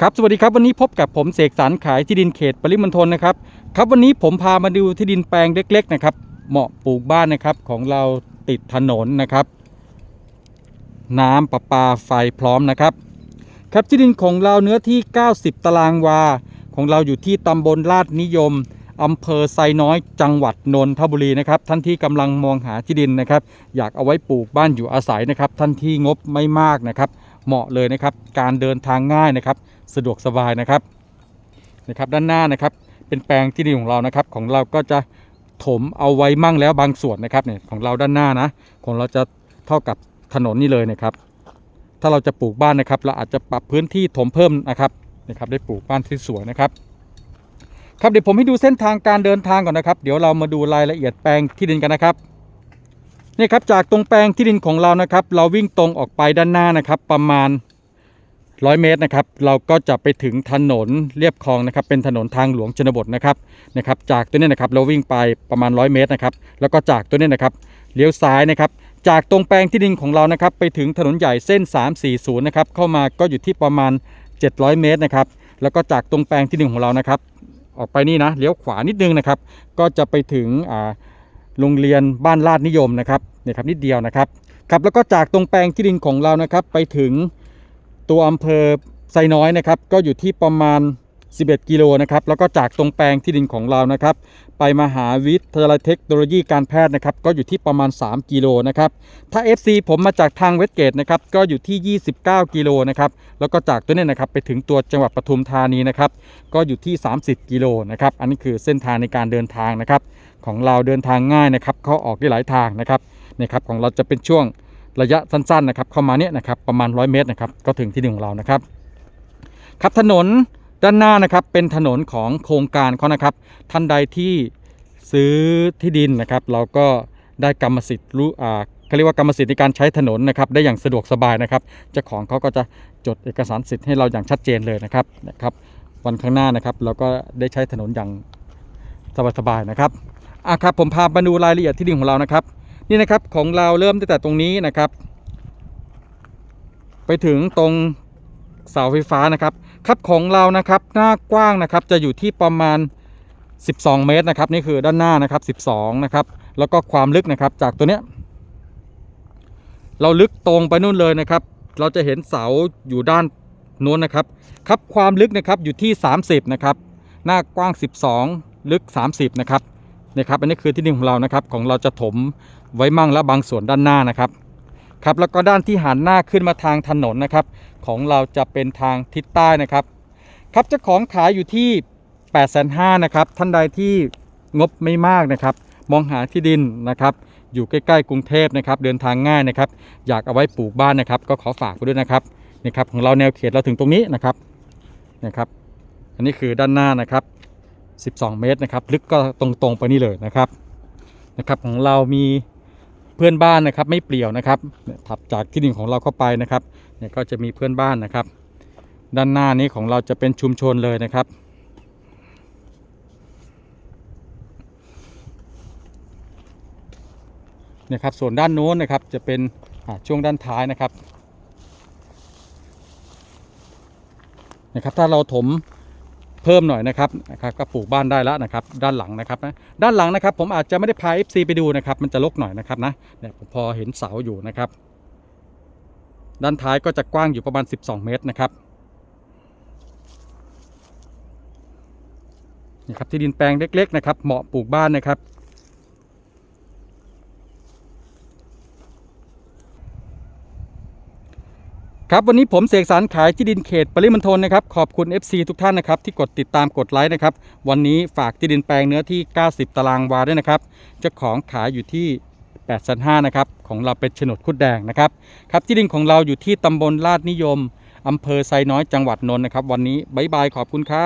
ครับสวัสดีครับวันนี้พบกับผมเสกสรรขายที่ดินเขตปริมณฑลนะครับครับวันนี้ผมพามาดูที่ดินแปลงเล็ก ๆ นะครับ เหมาะปลูกบ้านนะครับของเราติดถนนนะครับ น้ำประปาไฟพร้อมนะครับ ครับที่ดินของเราเนื้อที่ 90 ตารางวา ของเราอยู่ที่ตำบลลาดนิยมอำเภอไซน้อยจังหวัดนนทบุรีนะครับ ท่านที่กำลังมองหาที่ดินนะครับ อยากเอาไว้ปลูกบ้านอยู่อาศัยนะครับ ท่านที่งบไม่มากนะครับ เหมาะเลยนะครับ การเดินทางง่ายนะครับ สะดวกสบายนะครับนะครับด้านหน้านะครับ เป็นแปลงที่ดินของเรานะครับ ของเราก็จะถมเอาไว้มั่งแล้วบางส่วนนะครับเนี่ยของเราด้านหน้านะของเราจะเท่ากับถนนนี่เลยนะครับ ถ้าเราจะปลูกบ้านนะครับ เราอาจจะปรับพื้นที่ถมเพิ่มนะครับนะครับได้ปลูกบ้านที่สวยนะครับครับเดี๋ยวผมให้ดูเส้นทางการเดินทางก่อนนะครับ เดี๋ยวเรามาดูรายละเอียดแปลงที่ดินกันนะครับ นี่ครับจากตรงแปลงที่ดินของเรานะครับ เราวิ่งตรงออกไปด้านหน้านะครับ ประมาณร้อยเมตรนะครับ เราก็จะไปถึงถนนเรียบคลองนะครับ เป็นถนนทางหลวงชนบทนะครับนะครับ จากตัวนี้นะครับเราวิ่งไปประมาณ 100 เมตรนะครับ แล้วก็จากตัวนี้นะครับเลี้ยวซ้ายนะครับ จากตรงแปลงที่ดินของเรานะครับ ไปถึงถนนใหญ่เส้น 340 นะครับ เข้ามาก็อยู่ที่ประมาณ 700 เมตรนะครับ แล้วก็จากตรงแปลงที่ดินของเรานะครับ ออกไปนี่นะเลี้ยวขวานิดนึงนะครับ ก็จะไปถึงโรงเรียนบ้านลาดนิยมนะครับ นี่ครับนิดเดียวนะครับครับแล้วก็จากตรงแปลงที่ดินของเรานะครับ ไปถึงตัวอำเภอไซน้อยนะครับ ก็อยู่ที่ประมาณ 11 กิโลนะครับ แล้วก็จากตรงแปลงที่ดินของเรานะครับ ไปมหาวิทยาลัยเทคโนโลยีการแพทย์นะครับ ก็อยู่ที่ประมาณ 3 กิโลนะครับ ถ้า FC ผมมาจากทางเวสเกตนะครับ ก็อยู่ที่ 29 กิโลนะครับ แล้วก็จากตัวนี้นะครับไปถึงตัวจังหวัดปทุมธานีนะครับ ก็อยู่ที่ 30 กิโลนะครับ อันนี้คือเส้นทางในการเดินทางนะครับ ของเราเดินทางง่ายนะครับเข้าออกได้หลายทางนะครับนะครับของเราจะเป็นช่วงระยะสั้นๆนะครับเข้ามาเนี่ยนะครับประมาณ 100 เมตรนะครับก็ถึงที่ดินของเรานะครับครับถนนด้านหน้านะครับเป็นถนนของโครงการเขานะครับ ท่านใดที่ซื้อที่ดินนะครับ เราก็ได้กรรมสิทธิ์รู้อ่าเขาเรียกว่ากรรมสิทธิ์ในการใช้ถนนนะครับได้อย่างสะดวกสบายนะครับเจ้าของเขาก็จะจดเอกสารสิทธิ์ให้เราอย่างชัดเจนเลยนะครับนะครับวันข้างหน้านะครับเราก็ได้ใช้ถนนอย่างสบายๆนะครับ อะครับผมพามาดูรายละเอียดที่ดินของเรานะครับ นี่นะครับของเราเริ่มตั้งแต่ตรงนี้นะครับ ไปถึงตรงเสาไฟฟ้านะครับ ครับของเรานะครับหน้ากว้างนะครับจะอยู่ที่ประมาณ 12 เมตรนะครับ นี่คือด้านหน้านะครับ 12 นะครับ แล้วก็ความลึกนะครับจากตัวเนี้ยเราลึกตรงไปนู่นเลยนะครับ เราจะเห็นเสาอยู่ด้านโน้นนะครับ ครับความลึกนะครับอยู่ที่ 30 นะครับ หน้ากว้าง 12 ลึก 30 นะครับ นี่ครับอันนี้คือที่ดินของเรานะครับของเราจะถมไว้มั่งและบางส่วนด้านหน้านะครับครับแล้วก็ด้านที่หันหน้าขึ้นมาทางถนนนะครับ ของเราจะเป็นทางทิศใต้นะครับ ครับเจ้าของขายอยู่ที่8ปดแสนห้านะครับท่านใดที่งบไม่มากนะครับ มองหาที่ดินนะครับ อยู่ใกล้ๆกรุงเทพนะครับ เดินทางง่ายนะครับ อยากเอาไว้ปลูกบ้านนะครับ ก็ขอฝากไว้ด้วยนะครับนี่ครับของเราแนวเขตเราถึงตรงนี้นะครับนะครับ อันนี้คือด้านหน้านะครับ 12 เมตรนะครับ ลึกก็ตรงๆไปนี่เลยนะครับนะครับของเรามีเพื่อนบ้านนะครับไม่เปลี่ยวนะครับถัดจากที่ดินของเราเข้าไปนะครับเนี่ยก็จะมีเพื่อนบ้านนะครับ ด้านหน้านี้ของเราจะเป็นชุมชนเลยนะครับเนี่ยครับส่วนด้านโน้นนะครับจะเป็นช่วงด้านท้ายนะครับนะครับถ้าเราถม เพิ่มหน่อยนะครับนะครับก็ปลูกบ้านได้แล้วนะครับ ด้านหลังนะครับนะด้านหลังนะครับ ผมอาจจะไม่ได้พา FC ไปดูนะครับมันจะลกหน่อยนะครับนะเนี่ยผมพอเห็นเสาอยู่นะครับ ด้านท้ายก็จะกว้างอยู่ประมาณ 12 เมตรนะครับนี่ครับที่ดินแปลงเล็ก ๆ นะครับ เหมาะปลูกบ้านนะครับ ครับวันนี้ผมเสกสรรขายที่ดินเขตปริมณฑลนะครับขอบคุณ FC ทุกท่านนะครับที่กดติดตามกดไลค์นะครับวันนี้ฝากที่ดินแปลงเนื้อที่ 90 ตารางวาด้วยนะครับเจ้าของขายอยู่ที่8ปดนะครับของเราเป็นโฉนดคุดแดงนะครับครับที่ดินของเราอยู่ที่ตำบลลาดนิยมอำเภอไซน้อยจังหวัดนนท์นะครับวันนี้บายบายขอบคุณครับ